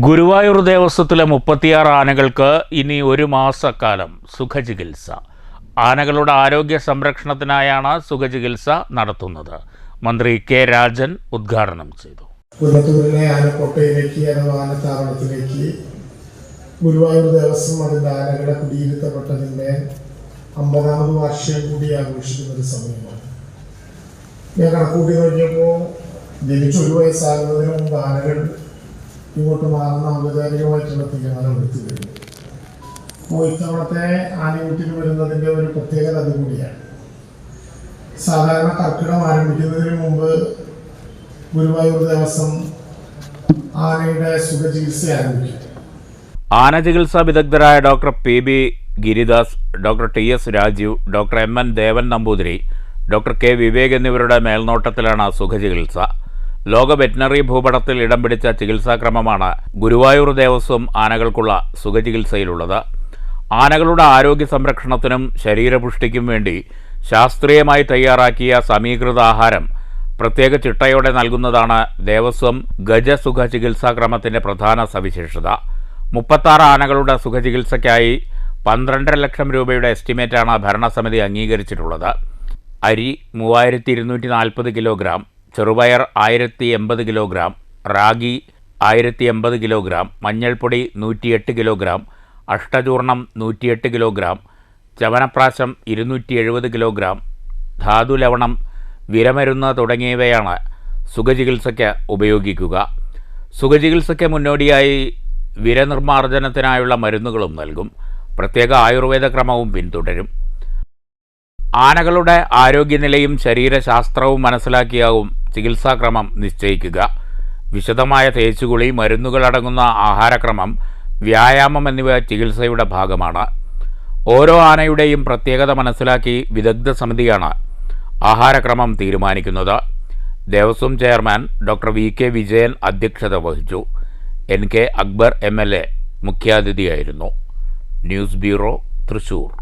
ഗുരുവായൂർ ദേവസ്വത്തിലെ മുപ്പത്തിയാറ് ആനകൾക്ക് ഇനി ഒരു മാസക്കാലം സുഖചികിത്സ. ആനകളുടെ ആരോഗ്യ സംരക്ഷണത്തിനായാണ് സുഖചികിത്സ നടത്തുന്നത്. മന്ത്രി കെ രാജൻ ഉദ്ഘാടനം ചെയ്തു. ആനക്കോട്ടയിലേക്ക് ആനത്താവളത്തിലേക്ക് ഗുരുവായൂർ ദേവസ്വം അതിന്റെ ആനകളെ കുടിയിരുത്തപ്പെട്ടതിന്റെ അമ്പതാമത് വാർഷികം കൂടി ആഘോഷിക്കുന്ന ഒരു സമയമാണ്. ഞാൻ കണക്കൂട്ടി കഴിഞ്ഞപ്പോൾ ജനിച്ചൊരു വയസ്സാകുന്നതിന് മുമ്പ് ആനകൾ ഇങ്ങോട്ട് മാറുന്ന ഔപചാരികമായിട്ടുള്ള തീരുമാനം എടുത്തു കഴിഞ്ഞു അപ്പോൾ ഇത്തവണത്തെ ആനയൂട്ടിന് വരുന്നതിന്റെ ഒരു പ്രത്യേകത അതുകൂടിയാണ് സാധാരണ കർക്കിടം ആരംഭിക്കുന്നതിന് മുമ്പ് ഗുരുവായൂർ ദേവസ്വം ആനയുടെ സുഖചികിത്സ ആരംഭിക്കും. ആന ചികിത്സാ വിദഗ്ധരായ doctor P B Giridas doctor T S Rajeev doctor M N Devan Namboothiri doctor K Vivek എന്നിവരുടെ മേൽനോട്ടത്തിലാണ് സുഖചികിത്സ. ലോക വെറ്റിനറി ഭൂപടത്തിൽ ഇടം പിടിച്ച ചികിത്സാക്രമമാണ് ഗുരുവായൂർ ദേവസ്വം ആനകൾക്കുള്ള സുഖചികിത്സയിലുള്ളത്. ആനകളുടെ ആരോഗ്യ സംരക്ഷണത്തിനും ശരീരപുഷ്ടിക്കും വേണ്ടി ശാസ്ത്രീയമായി തയ്യാറാക്കിയ സമീകൃത ആഹാരം പ്രത്യേക ചിട്ടയോടെ നൽകുന്നതാണ് ദേവസ്വം ഗജസുഖ ചികിത്സാക്രമത്തിന്റെ പ്രധാന സവിശേഷത. മുപ്പത്താറ് ആനകളുടെ സുഖചികിത്സയ്ക്കായി പന്ത്രണ്ടര ലക്ഷം രൂപയുടെ എസ്റ്റിമേറ്റാണ് ഭരണസമിതി അംഗീകരിച്ചിട്ടുള്ളത്. അരി മൂവായിരത്തി ഇരുന്നൂറ്റി നാൽപ്പത് കിലോഗ്രാം ചെറുപയർ ആയിരത്തി എൺപത് കിലോഗ്രാം റാഗി ആയിരത്തി എൺപത് കിലോഗ്രാം മഞ്ഞൾപ്പൊടി നൂറ്റിയെട്ട് കിലോഗ്രാം അഷ്ടചൂർണം നൂറ്റിയെട്ട് കിലോഗ്രാം ചവനപ്രാശം ഇരുന്നൂറ്റി എഴുപത് കിലോഗ്രാം ധാതു ലവണം വിരമരുന്ന് തുടങ്ങിയവയാണ് സുഖചികിത്സയ്ക്ക് ഉപയോഗിക്കുക. സുഖചികിത്സയ്ക്ക് മുന്നോടിയായി വിരനിർമ്മാർജനത്തിനായുള്ള മരുന്നുകളും നൽകും. പ്രത്യേക ആയുർവേദ ക്രമവും പിന്തുടരും. ആനകളുടെ ആരോഗ്യനിലയും ശരീരശാസ്ത്രവും മനസ്സിലാക്കിയാവും ചികിത്സാക്രമം നിശ്ചയിക്കുക. വിശദമായ തേച്ചുകുളി മരുന്നുകളടങ്ങുന്ന ആഹാരക്രമം വ്യായാമം എന്നിവ ചികിത്സയുടെ ഭാഗമാണ്. ഓരോ ആനയുടെയും പ്രത്യേകത മനസ്സിലാക്കി വിദഗ്ധ സമിതിയാണ് ആഹാരക്രമം തീരുമാനിക്കുന്നത്. Devaswom chairman doctor V. K. Vijayan അധ്യക്ഷത വഹിച്ചു. N. K. Akbar M. L. A. മുഖ്യാതിഥിയായിരുന്നു. News bureau Thrissur.